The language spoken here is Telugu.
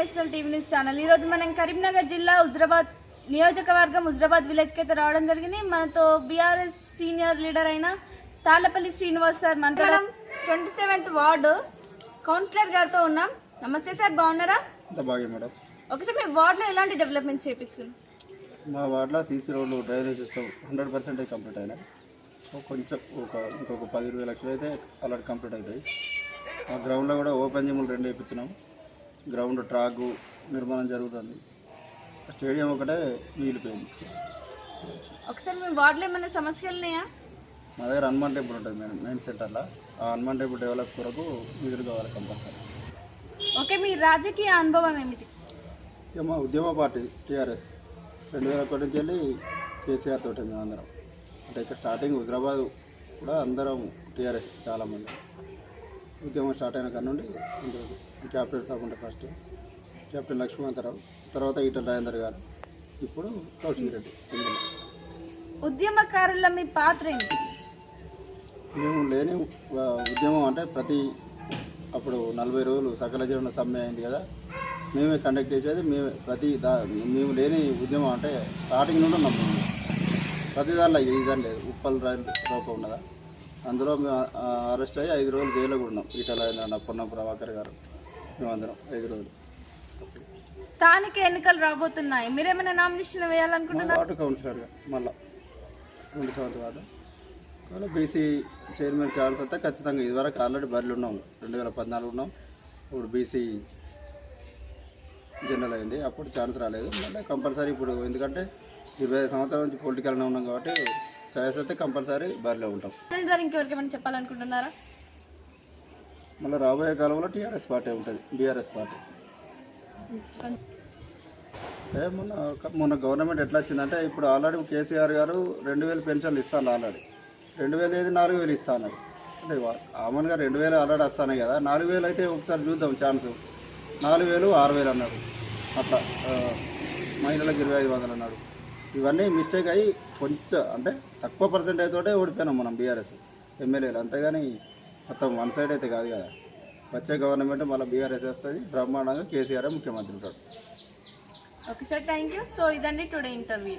News channel. ఈరోజు మనం కరీంనగర్ జిల్లా హుజరాబాద్ నియోజకవర్గం హుజరాబాద్ విలేజ్కి అయితే రావడం జరిగింది. మనతో బీఆర్ఎస్ సీనియర్ లీడర్ అయిన తాళ్ళపల్లి శ్రీనివాస్ సార్ మనతో ట్వంటీ సెవెంత్ వార్డు కౌన్సిలర్ గారితో ఉన్నాం. నమస్తే సార్ బాగున్నారా? మేడం. ఒకసారి మీ వార్డులో ఎలాంటి డెవలప్మెంట్స్ చేయించుకున్నాం మా వార్డులో సీసీ రోడ్లు drainage system hundred percent complete అయినాయి. కొంచెం ఒక ఇంకొక పది ఇరవై లక్షలు అయితే అలాంటి కంప్లీట్ అవుతాయి మా గ్రౌండ్లో కూడా ఓపెన్ జిమ్లు రెండు వేయించినాం. గ్రౌండ్ ట్రాక్ నిర్మాణం జరుగుతుంది. స్టేడియం ఒకటే మిగిలిపోయింది. ఒకసారి మీ వార్డులో ఏమైనా సమస్యలు ఉన్నాయా? మా దగ్గర హనుమాన్ టెంపుల్ ఉంటుంది మెయిన్ మెయిన్ సెంటర్లో. ఆ హనుమాన్ టెంపుల్ డెవలప్ కొరకు నిధులు కావాలి కంపల్సరీ. ఓకే మీ రాజకీయ అనుభవం ఏమిటి? ఇక మా ఉద్యమ పార్టీ టీఆర్ఎస్. రెండు వేల ఒకటి నుంచి వెళ్ళి కేసీఆర్ తోటి మేము అందరం అంటే ఇక్కడ స్టార్టింగ్ హుజరాబాద్ కూడా అందరం టీఆర్ఎస్ చాలామంది. ఉద్యమం స్టార్ట్ అయిన కాడ నుండి ఇంతవరకు క్యాప్టెన్ సాబ్ ఉంటే ఫస్ట్ కెప్టెన్ లక్ష్మణరావు తర్వాత ఈటల రాజేందర్ గారు ఇప్పుడు కౌశిక్ రెడ్డి ఇందులో. ఉద్యమకారుల మీ పాత్ర ఏంటి? మేము లేని ఉద్యమం అంటే ప్రతి అప్పుడు నలభై రోజులు సకల జీవన సమ్మె అయింది కదా మేమే కండక్ట్ చేసేది మేమే ప్రతి దా మేము లేని ఉద్యమం అంటే స్టార్టింగ్ నుండి మేము ప్రతి దానిలో ఇదని లేదు. ఉప్పల్ రోపం ఉన్నదా? అందులో మేము అరెస్ట్ అయ్యి ఐదు రోజులు జైల్లో కూడా ఉన్నాం. ఈటల ఆయన పొన్నం ప్రభాకర్ గారు. మేమందరం ఐదు రోజులు. స్థానిక ఎన్నికలు రాబోతున్నాయి. మీరేమైనా నామినేషన్ వేయాలనుకుంటున్నారా? వార్డు కౌన్సిలర్గా మళ్ళా. రెండు seventh ward. BC chairman chance అయితే ఖచ్చితంగా ఇదివరకు ఆల్రెడీ బరిలో ఉన్నాం. రెండు వేల పద్నాలుగు ఉన్నాం. ఇప్పుడు బీసీ జనరల్ అయింది. అప్పుడు ఛాన్స్ రాలేదు. మళ్ళీ కంపల్సరీ ఇప్పుడు ఎందుకంటే ఇరవై సంవత్సరాల నుంచి పొలిటికల్నే ఉన్నాం కాబట్టి ఛాయిస్ అయితే కంపల్సరీ బరిలో ఉంటాం. ద్వారా ఇంకెవరికి ఏమైనా చెప్పాలనుకుంటున్నారా? మళ్ళీ రాబోయే కాలంలో టీఆర్ఎస్ పార్టీ ఉంటుంది బీఆర్ఎస్ పార్టీ. ఏ మొన్న మొన్న గవర్నమెంట్ ఎట్లా వచ్చిందంటే ఇప్పుడు ఆల్రెడీ కేసీఆర్ గారు రెండు వేలు పెన్షన్లు ఇస్తాను ఆల్రెడీ. రెండు వేలు ఏది నాలుగు వేలు ఇస్తాను అంటే వా- కామన్గా రెండు వేలు ఆల్రెడీ వస్తానే కదా నాలుగు వేలు అయితే ఒకసారి చూద్దాం ఛాన్స్. నాలుగు వేలు ఆరు వేలు అన్నాడు. అట్లా మహిళలకు ఇరవై ఐదు వందలు అన్నాడు. ఇవన్నీ మిస్టేక్ అయ్యి కొంచెం అంటే తక్కువ పర్సెంట్ అయితే ఓడిపోయినాం మనం బీఆర్ఎస్ ఎమ్మెల్యేలు. అంతేగాని మొత్తం వన్ సైడ్ అయితే కాదు కదా. వచ్చే గవర్నమెంట్ మళ్ళీ బీఆర్ఎస్ వస్తుంది. బ్రహ్మాండంగా కేసీఆర్ ముఖ్యమంత్రి ఉంటాడు. Okay sir thank you so ఇదండి టుడే ఇంటర్వ్యూ